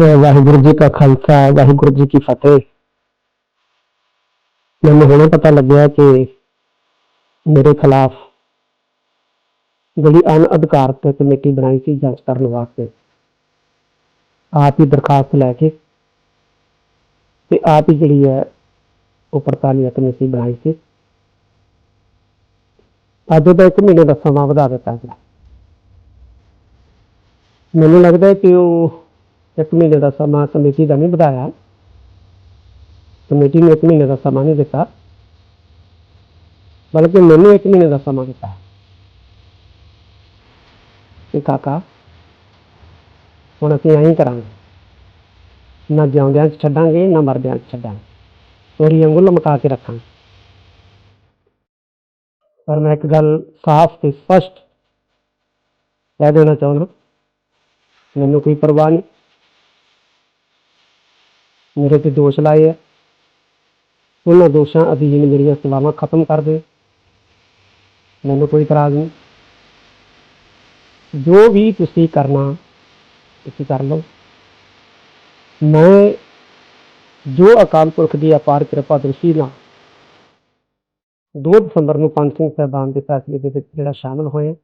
ਵਾਹਿਗੁਰੂ ਜੀ ਕਾ ਖਾਲਸਾ, ਵਾਹਿਗੁਰੂ ਜੀ ਕੀ ਫਤਿਹ। ਮੈਨੂੰ ਹੁਣੇ ਪਤਾ ਲੱਗਿਆ ਕਿ ਮੇਰੇ ਖਿਲਾਫ ਜਿਹੜੀ ਅਨਅਧਿਕਾਰਤ ਕਮੇਟੀ ਬਣਾਈ ਸੀ ਜਾਂਚ ਕਰਨ ਵਾਸਤੇ, ਆਪ ਹੀ ਦਰਖਾਸਤ ਲੈ ਕੇ ਤੇ ਆਪ ਹੀ ਜਿਹੜੀ ਹੈ ਉਹ ਪੜਤਾਲੀਆ ਕਮੇਟੀ ਬਣਾਈ ਸੀ। ਅੱਜ ਦਾ ਇੱਕ ਮਹੀਨੇ ਦਾ ਸਮਾਂ ਵਧਾ ਦਿੱਤਾ ਗਿਆ। ਮੈਨੂੰ ਲੱਗਦਾ ਕਿ ਉਹ ਇੱਕ ਮਹੀਨੇ ਦਾ ਸਮਾਂ ਕਮੇਟੀ ਦਾ ਨਹੀਂ ਵਧਾਇਆ। ਕਮੇਟੀ ਨੇ ਇੱਕ ਮਹੀਨੇ ਦਾ ਸਮਾਂ ਨਹੀਂ ਦਿੱਤਾ। ਬਲਕਿ ਮੈਨੂੰ ਇੱਕ ਮਹੀਨੇ ਦਾ ਸਮਾਂ ਦਿੱਤਾ। ਤੇ ਕਾਕਾ, ਹੁਣ ਅਸੀਂ ਐਂ ਹੀ ਕਰਾਂਗੇ। ਨਾ ਜਿਉਂਦਿਆਂ 'ਚ ਛੱਡਾਂਗੇ, ਨਾ ਮਰਦਿਆਂ 'ਚ ਛੱਡਾਂਗੇ। ਤੋਰੀ ਵਾਂਗੂ ਲਮਕਾ ਕੇ ਰੱਖਾਂਗੇ। ਪਰ ਮੈਂ ਇੱਕ ਗੱਲ ਸਾਫ਼ ਤੇ ਸਪਸ਼ਟ ਕਹਿ ਦੇਣਾ ਚਾਹੁੰਦਾ। ਮੈਨੂੰ ਕੋਈ ਪਰਵਾਹ ਨਹੀਂ। ਮੇਰੇ ਤੇ ਦੋਸ਼ ਲਾਏ ਆ। ਉਹਨਾਂ ਦੋਸ਼ਾਂ ਅਧੀਨ ਮੇਰੀਆਂ ਸੇਵਾਵਾਂ ਖਤਮ ਕਰ ਦੇ। ਮੈਨੂੰ ਕੋਈ ਇਤਰਾਜ਼ ਨਹੀਂ। ਜੋ ਵੀ ਤੁਸੀਂ ਕਰਨਾ, ਤੁਸੀਂ ਕਰ ਲਓ। ਮੈਂ ਜੋ ਅਕਾਲ ਪੁਰਖ ਦੀ ਅਪਾਰ ਕਿਰਪਾ ਦ੍ਰਿਸ਼ਟੀ ਨਾਲ 2 ਦਸੰਬਰ ਨੂੰ ਪੰਜ ਸਿੰਘ ਸਾਹਿਬਾਨ ਦੇ ਫੈਸਲੇ ਦੇ ਵਿੱਚ ਜਿਹੜਾ ਸ਼ਾਮਲ ਹੋਏ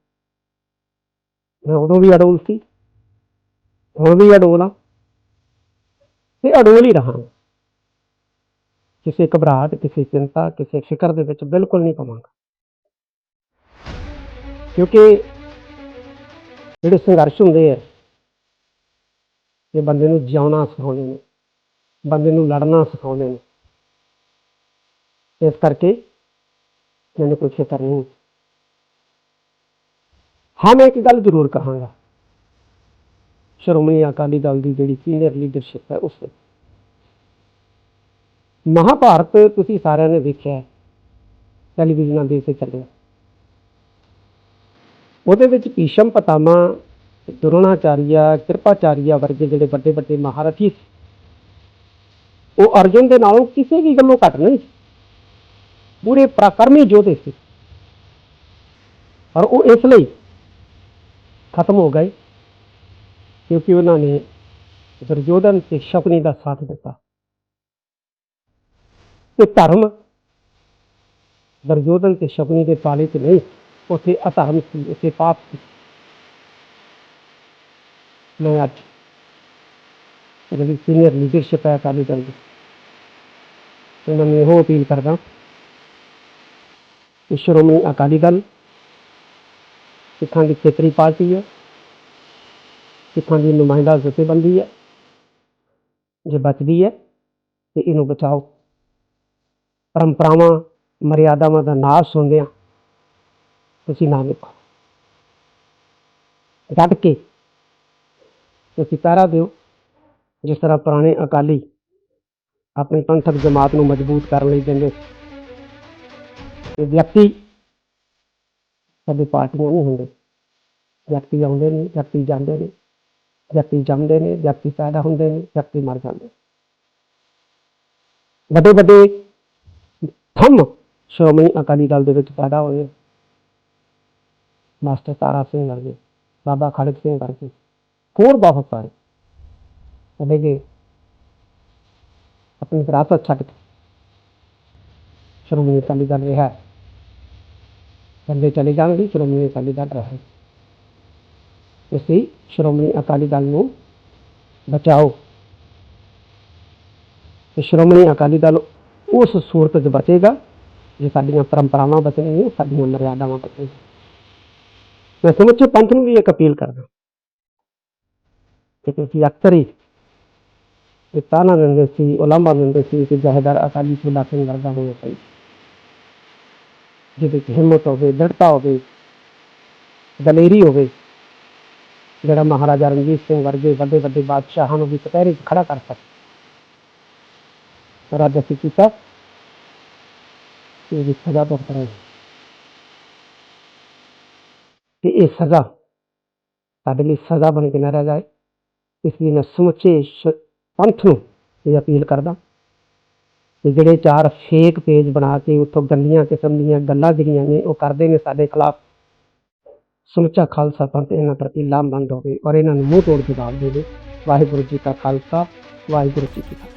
ਮੈਂ ਉਦੋਂ ਵੀ ਅਡੋਲ ਸੀ। ਹੁਣ ਵੀ ਅਡੋਲ ਆ ਤੇ ਅਡੋਲ ਹੀ ਰਹਾਂਗਾ। ਕਿਸੇ ਘਬਰਾਹਟ, ਕਿਸੇ ਚਿੰਤਾ, ਕਿਸੇ ਫਿਕਰ ਦੇ ਵਿੱਚ ਬਿਲਕੁਲ ਨਹੀਂ ਪਵਾਂਗਾ। ਕਿਉਂਕਿ ਜਿਹੜੇ ਸੰਘਰਸ਼ ਹੁੰਦੇ ਆ, ਇਹ ਬੰਦੇ ਨੂੰ ਜਿਉਣਾ ਸਿਖਾਉਂਦੇ ਨੇ, ਬੰਦੇ ਨੂੰ ਲੜਨਾ ਸਿਖਾਉਂਦੇ ਨੇ। ਇਸ ਕਰਕੇ ਮੈਨੂੰ ਕੋਈ ਫਿਕਰ ਨਹੀਂ। ਹਾਂ, ਮੈਂ ਇੱਕ ਗੱਲ ਜ਼ਰੂਰ ਕਹਾਂਗਾ। ਸ਼੍ਰੋਮਣੀ ਅਕਾਲੀ ਦਲ ਦੀ ਜਿਹੜੀ ਸੀਨੀਅਰ ਲੀਡਰਸ਼ਿਪ ਹੈ ਉਸ ਵਿੱਚ ਮਹਾਭਾਰਤ ਤੁਸੀਂ ਸਾਰਿਆਂ ਨੇ ਦੇਖਿਆ ਟੈਲੀਵਿਜ਼ਨਾਂ ਦੇ ਉੱਤੇ ਚੱਲਿਆ। ਉਹਦੇ ਵਿੱਚ ਭੀਸ਼ਮ ਪਤਾਮਾ ਦੁਰੋਣਾਚਾਰੀਆ, ਕਿਰਪਾਚਾਰੀਆ ਵਰਗੇ ਜਿਹੜੇ ਵੱਡੇ ਵੱਡੇ ਮਹਾਰਥੀ ਸੀ, ਉਹ ਅਰਜੁਨ ਦੇ ਨਾਲੋਂ ਕਿਸੇ ਵੀ ਗੱਲੋਂ ਘੱਟ ਨਹੀਂ ਸੀ। ਪੂਰੇ ਪ੍ਰਾਕਰਮੀ ਯੋਧੇ ਸੀ। ਪਰ ਉਹ ਇਸ ਲਈ ਖਤਮ ਹੋ ਗਏ। ਕਿਉਂਕਿ ਉਹਨਾਂ ਨੇ ਦੁਰਯੋਧਨ ਤੇ ਸ਼ਕਨੀ ਦਾ ਸਾਥ ਦਿੱਤਾ। ਤੇ ਧਰਮ ਦੁਰਯੋਧਨ ਤੇ ਸ਼ਕਨੀ ਦੇ ਪਾਲੇ 'ਚ ਨਹੀਂ, ਉੱਥੇ ਅਧਰਮ ਸੀ, ਉੱਥੇ ਪਾਪ ਸੀ। ਮੈਂ ਅੱਜ ਜਿਹੜੀ ਸੀਨੀਅਰ ਲੀਡਰਸ਼ਿਪ ਹੈ ਅਕਾਲੀ ਦਲ ਦੀ ਉਹਨਾਂ ਨੂੰ ਇਹੋ ਅਪੀਲ ਕਰਦਾ ਕਿ ਸ਼੍ਰੋਮਣੀ ਅਕਾਲੀ ਦਲ, ਸਿੱਖਾਂ ਦੀ ਖੇਤਰੀ ਪਾਰਟੀ ਹੈ ਸਿੱਖਾਂ ਦੀ ਨੁਮਾਇੰਦਾ ਜਥੇਬੰਦੀ ਹੈ? ਜੇ ਬਚਦੀ ਹੈ, ਤੇ ਇਹਨੂੰ ਬਚਾਓ। ਪਰੰਪਰਾਵਾਂ, ਮਰਿਆਦਾਵਾਂ ਦਾ ਨਾਸ਼ ਹੁੰਦਿਆਂ ਤੁਸੀਂ ਨਾ ਲਿਖੋ ਡਟ ਕੇ ਤੁਸੀਂ ਪਹਿਰਾ ਦਿਓ। ਜਿਸ ਤਰ੍ਹਾਂ ਪੁਰਾਣੇ ਅਕਾਲੀ ਆਪਣੀ ਪੰਥਕ ਜਮਾਤ ਨੂੰ ਮਜ਼ਬੂਤ ਕਰਨ ਲਈ ਦਿੰਦੇ ਇਹ ਵਿਅਕਤੀ ਸਾਡੇ ਪਾਰਟੀਆਂ ਨਹੀਂ ਹੁੰਦੇ। ਵਿਅਕਤੀ ਆਉਂਦੇ ਨੇ ਵਿਅਕਤੀ ਜਾਂਦੇ ਨੇ ਵਿਅਕਤੀ ਜੰਮਦੇ ਨੇ ਵਿਅਕਤੀ ਪੈਦਾ ਹੁੰਦੇ ਨੇ ਵਿਅਕਤੀ ਮਰ ਜਾਂਦੇ ਵੱਡੇ ਵੱਡੇ ਥੰਮ ਸ਼੍ਰੋਮਣੀ ਅਕਾਲੀ ਦਲ ਦੇ ਵਿੱਚ ਪੈਦਾ ਹੋਏ ਮਾਸਟਰ ਤਾਰਾ ਸਿੰਘ ਵਰਗੇ ਬਾਬਾ ਖੜਕ ਸਿੰਘ ਵਰਗੇ ਹੋਰ ਬਹੁਤ ਸਾਰੇ ਜਿਹੜੇ ਕਿ ਆਪਣੀ ਵਿਰਾਸਤ ਛੱਡ ਕੇ ਸ਼੍ਰੋਮਣੀ ਅਕਾਲੀ ਦਲ ਰਿਹਾ ਬੰਦੇ ਚਲੇ ਜਾਣਗੇ ਸ਼੍ਰੋਮਣੀ ਅਕਾਲੀ ਦਲ ਰਹੇ ਇਸ ਲਈ ਸ਼੍ਰੋਮਣੀ ਅਕਾਲੀ ਦਲ ਨੂੰ ਬਚਾਓ ਤੇ ਸ਼੍ਰੋਮਣੀ ਅਕਾਲੀ ਦਲ ਉਸ ਸੂਰਤ 'ਚ ਬਚੇਗਾ ਜੇ ਸਾਡੀਆਂ ਪਰੰਪਰਾਵਾਂ ਬਚਣਗੀਆਂ ਸਾਡੀਆਂ ਮਰਿਆਦਾਵਾਂ ਬਚਣਗੀਆਂ ਮੈਂ ਸਮੁੱਚੇ ਪੰਥ ਨੂੰ ਵੀ ਇੱਕ ਅਪੀਲ ਕਰਦਾ ਕਿ ਤੁਸੀਂ ਅਕਸਰ ਹੀ ਇਹ ਤਾਨਾ ਦਿੰਦੇ ਸੀ ਉਲਾਮਾ ਦਿੰਦੇ ਸੀ ਕਿ ਜਹੇਦਾਰ ਅਕਾਲੀ ਫੂਲਾ ਸਿੰਘ ਵਰਗਾ ਹੋਣਾ ਚਾਹੀਦਾ ਜਿਹਦੇ 'ਚ ਹਿੰਮਤ ਹੋਵੇ ਦ੍ਰਿੜਤਾ ਹੋਵੇ ਦਲੇਰੀ ਹੋਵੇ ਜਿਹੜਾ ਮਹਾਰਾਜਾ ਰਣਜੀਤ ਸਿੰਘ ਵਰਗੇ ਵੱਡੇ ਵੱਡੇ ਬਾਦਸ਼ਾਹਾਂ ਨੂੰ ਵੀ ਕਟਹਿਰੇ 'ਚ ਖੜਾ ਕਰ ਸਕੇ ਪਰ ਅੱਜ ਅਸੀਂ ਕੀਤਾ ਕਿ ਇਹਦੀ ਸਜ਼ਾ ਭੁਗਤ ਰਹੇ ਹਾਂ। ਤੇ ਇਹ ਸਜ਼ਾ ਸਾਡੇ ਲਈ ਸਜ਼ਾ ਬਣ ਕੇ ਨਾ ਰਹਿ ਜਾਏ ਇਸ ਲਈ ਮੈਂ ਸਮੁੱਚੇ ਸ਼- ਪੰਥ ਨੂੰ ਇਹ ਅਪੀਲ ਕਰਦਾ ਕਿ ਜਿਹੜੇ ਚਾਰ ਫੇਕ ਪੇਜ ਬਣਾ ਕੇ ਉੱਥੋਂ ਗੰਦੀਆਂ ਕਿਸਮ ਦੀਆਂ ਗੱਲਾਂ ਜਿਹੜੀਆਂ ਨੇ ਉਹ ਕਰਦੇ ਨੇ ਸਾਡੇ ਖਿਲਾਫ ਸਮੁੱਚਾ ਖਾਲਸਾ ਪੰਥ ਇਹਨਾਂ ਪ੍ਰਤੀ ਲਾਮਬੰਦ ਹੋਵੇ ਔਰ ਇਹਨਾਂ ਨੂੰ ਮੂੰਹ ਤੋੜ ਜਵਾਬ ਦੇਵੇ ਵਾਹਿਗੁਰੂ ਜੀ ਕਾ ਖਾਲਸਾ, ਵਾਹਿਗੁਰੂ ਜੀ ਕੀ ਫਤਿਹ।